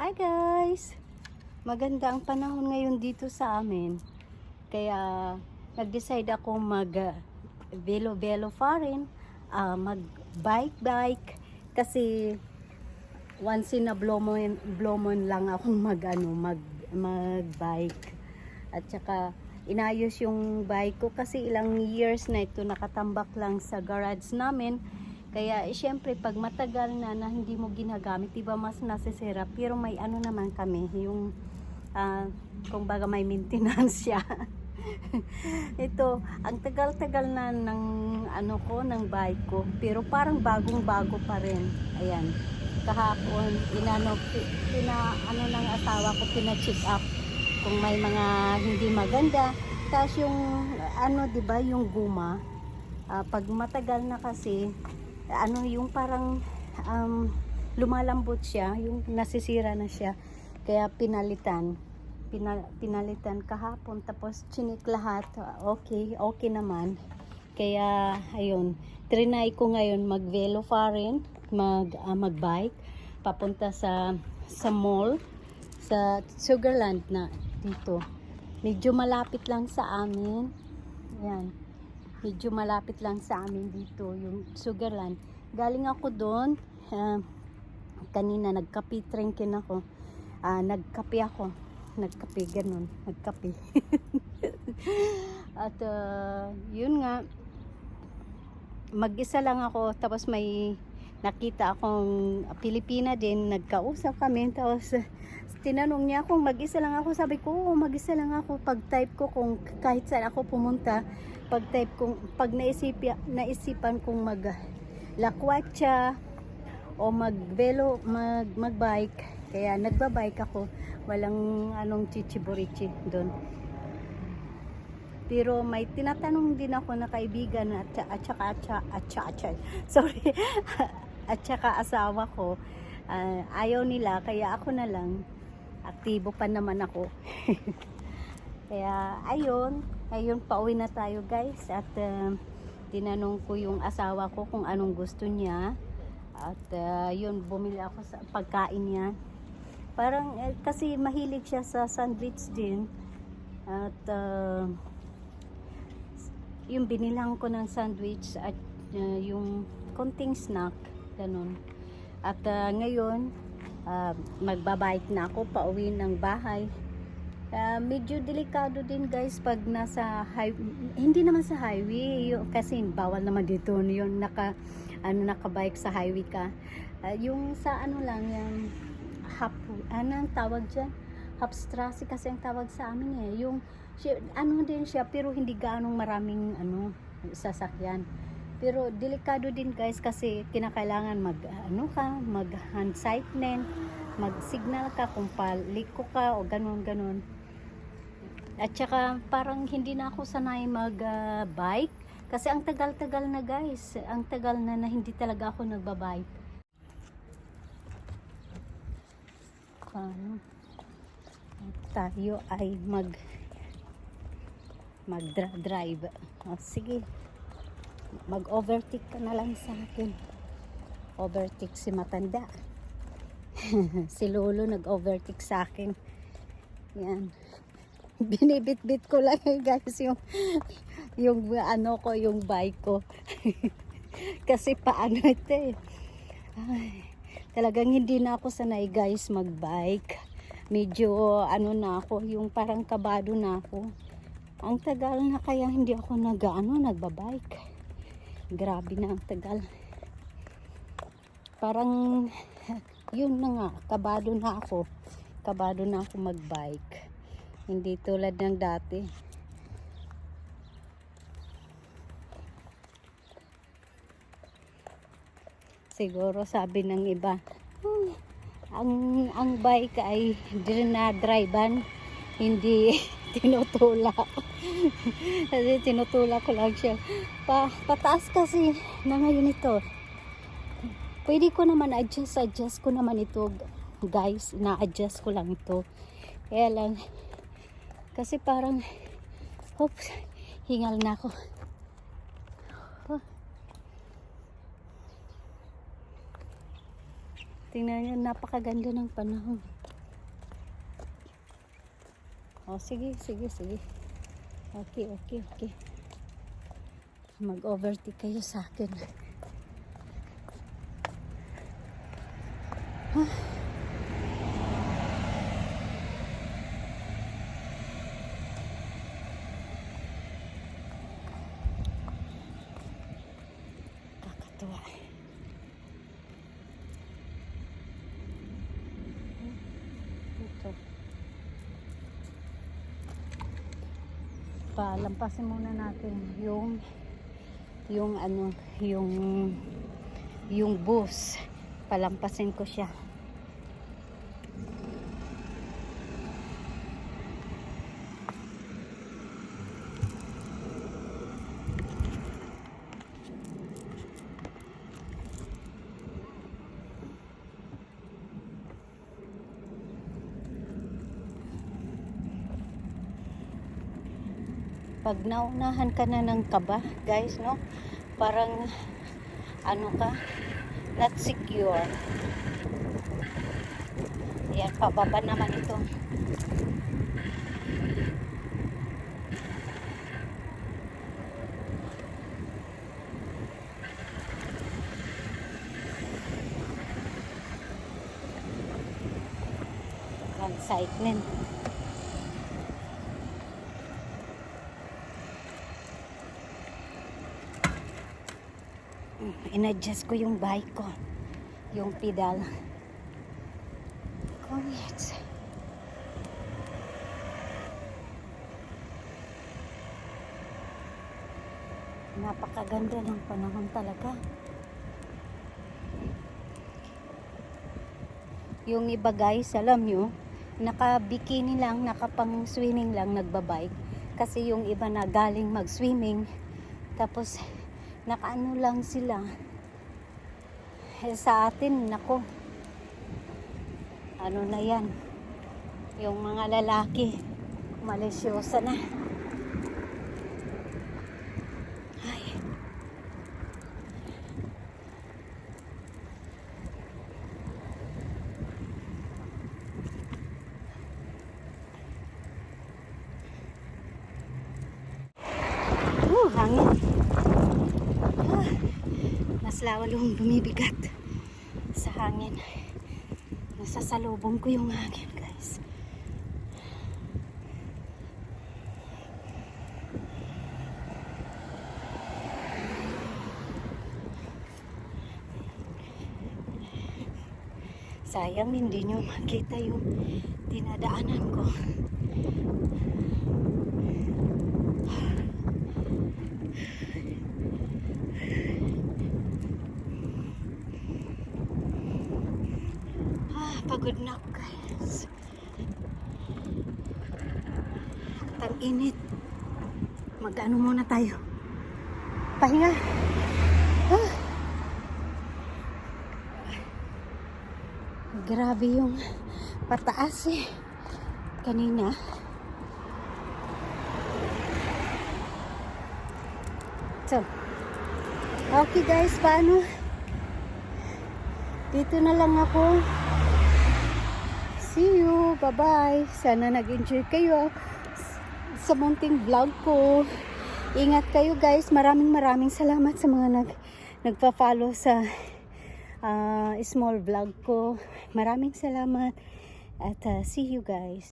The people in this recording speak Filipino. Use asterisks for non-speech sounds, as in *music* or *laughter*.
Hi guys! Maganda ang panahon ngayon dito sa amin. Kaya nag-decide ako mag uh, velo-velo pa rin, ah, mag bike-bike kasi once in a blue moon, lang akong mag ano, mag mag-bike. At saka inayos yung bike ko kasi ilang years na ito nakatambak lang sa garage namin. Kaya eh, syempre pag matagal na na hindi mo ginagamit, iba mas nasisira. Pero may ano naman kami, yung ah, kung baga may maintenance siya. *laughs* Ito, ang tagal-tagal na ng ano ko, ng bike ko. Pero parang bagong-bago pa rin. Ayan. Kahapon, inano, pi- pina, ano ng asawa ko, pina-check up kung may mga hindi maganda. Tapos yung, ano, di ba yung guma, ah, pag matagal na kasi, ano, yung parang um, lumalambot siya, yung nasisira na siya. Kaya pinalitan. Pina, pinalitan kahapon tapos chinik lahat. Okay okay naman. Kaya ayun trinay ko ngayon mag velo pa rin mag ah, mag bike papunta sa sa mall sa Sugarland na dito. Medyo malapit lang sa amin. Yan medyo malapit lang sa amin dito yung Sugarland. Galing ako doon ah, kanina nagkape drinkin ako. Ah, nagkape ako. Nagkape ganun. Nagkape. *laughs* At ah, yun nga mag-isa lang ako tapos may nakita akong Pilipina din nagkausap kami tapos tinanong niya kung mag-isa lang ako. Sabi ko oo mag-isa lang ako. Pag type ko kung kahit saan ako pumunta pag type kong pag naisip, naisipan kong mag lakwatsa o mag velo mag magbike kaya nagbabike ako. Walang anong chichiborichi doon. Pero may tinatanong din ako na kaibigan at, at saka at saka, at saka, at saka- sorry *laughs* at saka asawa ko ah, ayaw nila kaya ako na lang aktibo pa naman ako. *laughs* Kaya ayun ayun pauwi na tayo guys at ah, tinanong ko yung asawa ko kung anong gusto niya. At ah, yun bumili ako sa pagkain niya. Parang eh, kasi mahilig siya sa sandwich din. At ah, yung binilang ko ng sandwich at uh, yung konting snack ganun. At uh, ngayon uh, magbabike na ako pauwi ng bahay. Uh, medyo delikado din guys pag nasa high, hindi naman sa highway yung, kasi bawal naman dito yung naka ano nakabike sa highway ka. Uh, yung sa ano lang yung half ano ang tawag dyan? Half strasse kasi ang tawag sa amin eh. Yung ano din siya pero hindi gaanong maraming ano sasakyan pero delikado din guys kasi kinakailangan mag ano ka mag hand signal mag signal ka kung paliko ka o ganon ganon at saka parang hindi na ako sanay mag ah, bike kasi ang tagal-tagal na guys. Ang tagal na na hindi talaga ako nagbabike. Paano? Tayo ay mag mag drive o sige mag overtake ka na lang sa akin. Overtake si matanda. *laughs* Si lolo nag overtake sa akin. Yan. Binibit-bit ko lang *laughs* guys yung yung ano ko yung bike ko. *laughs* Kasi paano ito eh. Ay, talagang hindi na ako sanay guys magbike. Medyo ano na ako yung parang kabado na ako. Ang tagal na kaya hindi ako nag ano nagbabike grabe na ang tagal. Parang yun na nga kabado na ako. Kabado na ako magbike. Hindi tulad ng dati. Siguro sabi ng iba "Hmm, ang ang bike ay dinadrivean hindi tinutulak kasi tinutulak ko lang siya. Pa, pataas kasi na ngayon ito. Pwede ko naman adjust adjust ko naman ito guys. Na-adjust ko lang ito. Kaya lang kasi parang oops hingal na ako. Tingnan nyo napakaganda ng panahon O, sige, sige, sige. Okay, okay, okay. Mag-overtake kayo sa akin. Kakatuwa. Ito. Palampasin muna natin yung yung ano, yung yung bus. Palampasin ko siya. Pag naunahan ka na ng kaba, guys, no? Parang, ano ka, not secure. Yan, pababa naman ito. Excitement. In-adjust ko yung bike ko. Yung pedal. Correct. napakaganda ng panahon talaga. Yung iba guys alam nyo naka bikini lang naka pang swimming lang nagbabike. Kasi yung iba na galing mag swimming tapos nakaano lang sila. Eh, sa atin nako. Ano na yan? Yung mga lalaki malisyosa na. Ay. Uh, hangin. Mas lawalong bumibigat sa hangin. Nasasalubong ko yung hangin, guys. Sayang hindi nyo makita yung dinadaanan ko. Ah, pagod na ako guys. Tang init. Mag-ano muna tayo. Pahinga. Ah. Grabe yung pataas eh. Kanina. So, okay guys, paano? Dito na lang ako. You. Bye-bye. Sana nag-enjoy kayo sa munting vlog ko. Ingat kayo guys. Maraming maraming salamat sa mga nag nagpa-follow sa ah, small vlog ko. Maraming salamat. At ah, see you guys.